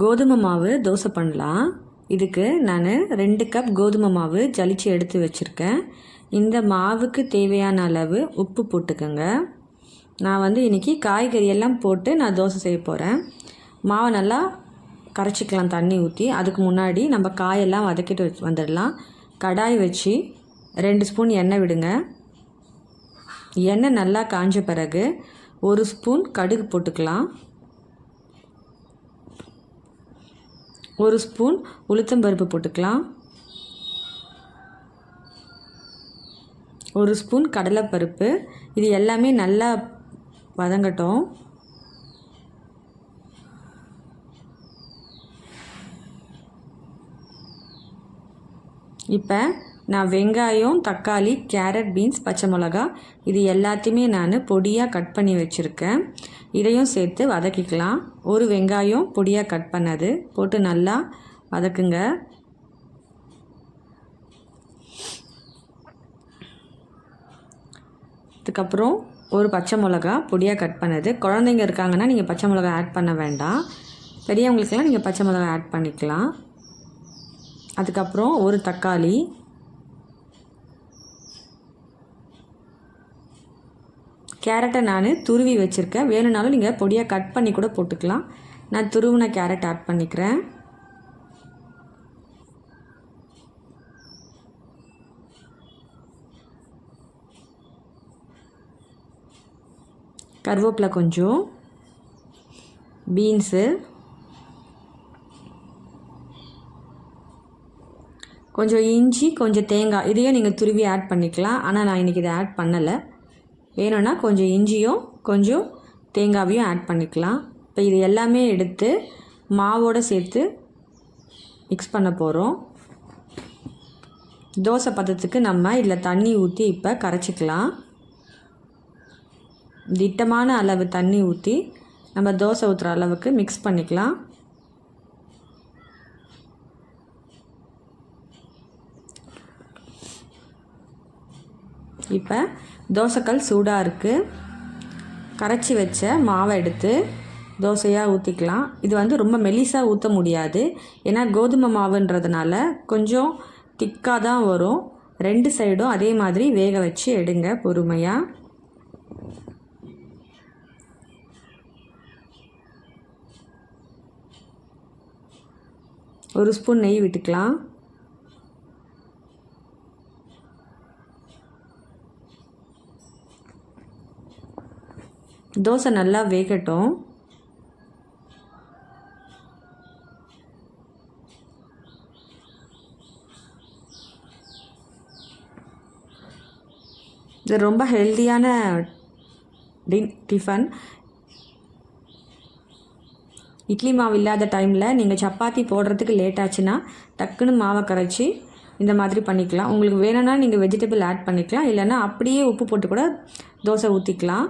கோதுமை மாவு தோசை பண்ணலாம். இதுக்கு நான் ரெண்டு கப் கோதுமை மாவு ஜலிச்சு எடுத்து வச்சுருக்கேன். இந்த மாவுக்கு தேவையான அளவு உப்பு போட்டுக்கோங்க. நான் வந்து இன்றைக்கி காய்கறி எல்லாம் போட்டு நான் தோசை செய்ய போகிறேன் மாவை நல்லா கரைச்சிக்கலாம் தண்ணி ஊற்றி அதுக்கு முன்னாடி நம்ம காயெல்லாம் வதக்கிட்டு வச்சு வந்துடலாம். கடாய் வச்சு ரெண்டு ஸ்பூன் எண்ணெய் விடுங்க. எண்ணெய் நல்லா காஞ்ச பிறகு ஒரு ஸ்பூன் கடுகு போட்டுக்கலாம். ஒரு ஸ்பூன் உளுத்தம்பருப்பு போட்டுக்கலாம். ஒரு ஸ்பூன் கடலைப்பருப்பு. இது எல்லாமே நல்லா வதங்கட்டும். இப்போ நான் வெங்காயம் தக்காளி கேரட் பீன்ஸ் பச்சை மிளகா இது எல்லாத்தையுமே நான் பொடியாக கட் பண்ணி வச்சுருக்கேன். இதையும் சேர்த்து வதக்கிக்கலாம். ஒரு வெங்காயம் பொடியாக கட் பண்ணது போட்டு நல்லா வதக்குங்க. அதுக்கப்புறம் ஒரு பச்சை மிளகா பொடியாக கட் பண்ணது. குழந்தைங்க இருக்காங்கன்னா நீங்கள் பச்சை மிளகா ஆட் பண்ண வேண்டாம். பெரியவங்களுக்கெல்லாம் நீங்கள் பச்சை மிளகா ஆட் பண்ணிக்கலாம். அதுக்கப்புறம் ஒரு தக்காளி கேரட்டை நான் துருவி வச்சுருக்கேன். வேணும்னாலும் நீங்கள் பொடியாக கட் பண்ணி கூட போட்டுக்கலாம். நான் துருவின கேரட் ஆட் பண்ணிக்கிறேன். கருவேப்பிலை கொஞ்சம் பீன்ஸு கொஞ்சம் இஞ்சி கொஞ்சம் தேங்காய் இதையும் நீங்கள் துருவி ஆட் பண்ணிக்கலாம். ஆனால் நான் இன்றைக்கி இதை ஆட் பண்ணலை. வேணும்னா கொஞ்சம் இஞ்சியும் கொஞ்சம் தேங்காவையும் ஆட் பண்ணிக்கலாம். இப்போ இது எல்லாமே எடுத்து மாவோடு சேர்த்து மிக்ஸ் பண்ண போகிறோம் தோசை பதத்துக்கு நம்ம இதில் தண்ணி ஊற்றி இப்போ கரைச்சிக்கலாம். திட்டமான அளவு தண்ணி ஊற்றி நம்ம தோசை ஊற்றுற அளவுக்கு மிக்ஸ் பண்ணிக்கலாம். இப்போ தோசைக்கல் சூடாக இருக்குது கரைச்சி வச்ச மாவை எடுத்து தோசையாக ஊற்றிக்கலாம் இது வந்து ரொம்ப மெலிசாக ஊற்ற முடியாது. ஏன்னா கோதுமை மாவுன்றதுனால கொஞ்சம் திக்காக தான் வரும். ரெண்டு சைடும் அதே மாதிரி வேக வச்சு எடுங்க பொறுமையாக ஒரு ஸ்பூன் நெய் விட்டுக்கலாம். தோசை நல்லா வேகட்டும். இது ரொம்ப ஹெல்த்தியான டின் டிஃபன். இட்லி மாவு இல்லாத டைமில் நீங்கள் சப்பாத்தி போடுறதுக்கு லேட் ஆச்சுன்னா டக்குன்னு மாவை கரைச்சி இந்த மாதிரி பண்ணிக்கலாம். உங்களுக்கு வேணும்னா நீங்கள் வெஜிடபிள் ஆட் பண்ணிக்கலாம். இல்லைன்னா அப்படியே உப்பு போட்டு கூட தோசை ஊற்றிக்கலாம்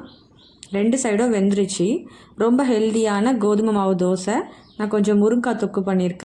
ரெண்டு சைடும் வெந்துருச்சு. ரொம்ப ஹெல்த்தியான கோதுமை மாவு தோசை. நான் கொஞ்சம் முருங்காய் தொக்கு பண்ணியிருக்கேன்